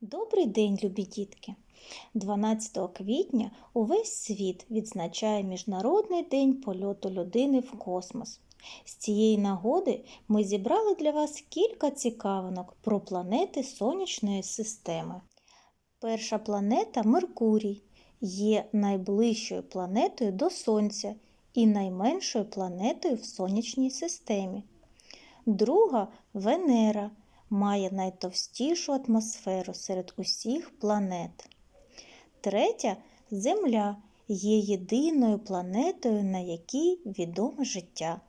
Добрий день, любі дітки! 12 квітня увесь світ відзначає Міжнародний день польоту людини в космос. З цієї нагоди ми зібрали для вас кілька цікавинок про планети Сонячної системи. Перша планета Меркурій є найближчою планетою до Сонця і найменшою планетою в сонячній системі. Друга Венера має найтовстішу атмосферу серед усіх планет. Третя Земля є єдиною планетою, на якій відоме життя.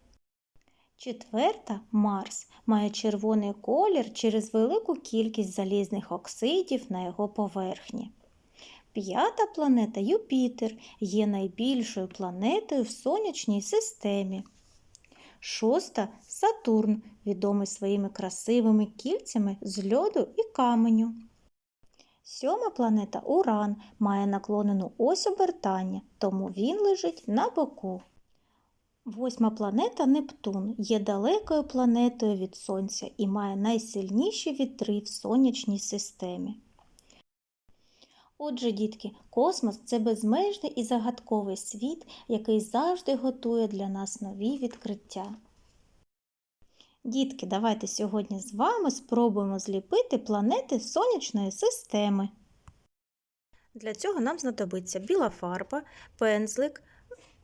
Четверта Марс має червоний колір через велику кількість залізних оксидів на його поверхні. П'ята планета Юпітер є найбільшою планетою в сонячній системі. Шоста Сатурн, відомий своїми красивими кільцями з льоду і каменю. Сьома планета Уран має наклонену ось обертання, тому він лежить на боку. Восьма планета Нептун є далекою планетою від Сонця і має найсильніші вітри в сонячній системі. Отже, дітки, космос це безмежний і загадковий світ, який завжди готує для нас нові відкриття. Дітки, давайте сьогодні з вами спробуємо зліпити планети сонячної системи. Для цього нам знадобиться біла фарба, пензлик,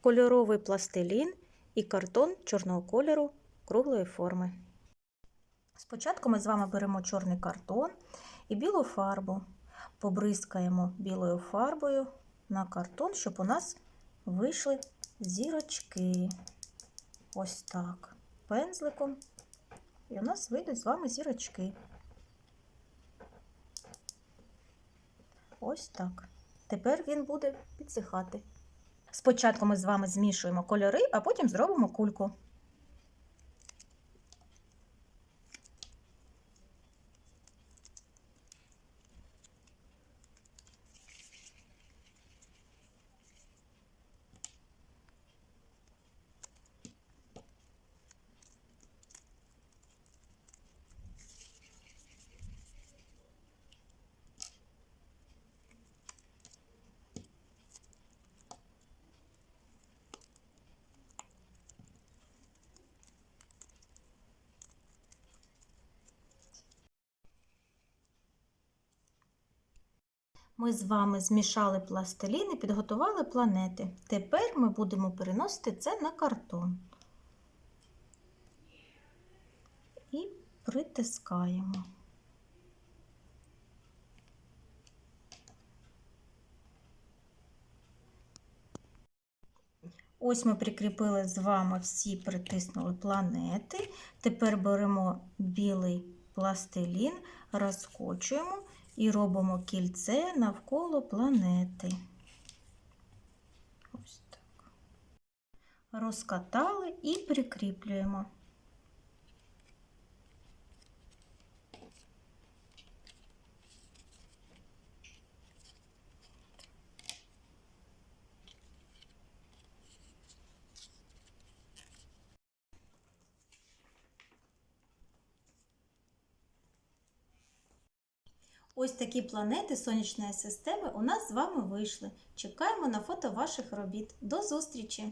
кольоровий пластилін і картон чорного кольору круглої форми. Спочатку ми з вами беремо чорний картон і білу фарбу побризкаємо білою фарбою на картон, щоб у нас вийшли зірочки. Ось так. Пензликом. І у нас вийдуть з вами зірочки. Ось так. Тепер він буде підсихати. Спочатку ми з вами змішуємо кольори, а потім зробимо кульку. Ми з вами змішали пластилін і підготували планети. Тепер ми будемо переносити це на картон. І притискаємо. Ось ми прикріпили з вами всі притиснули планети. Тепер беремо білий пластилін, розкочуємо і робимо кільце навколо планети. Ось так. Розкатали і прикріплюємо. Ось такі планети сонячної системи у нас з вами вийшли. Чекаємо на фото ваших робіт. До зустрічі!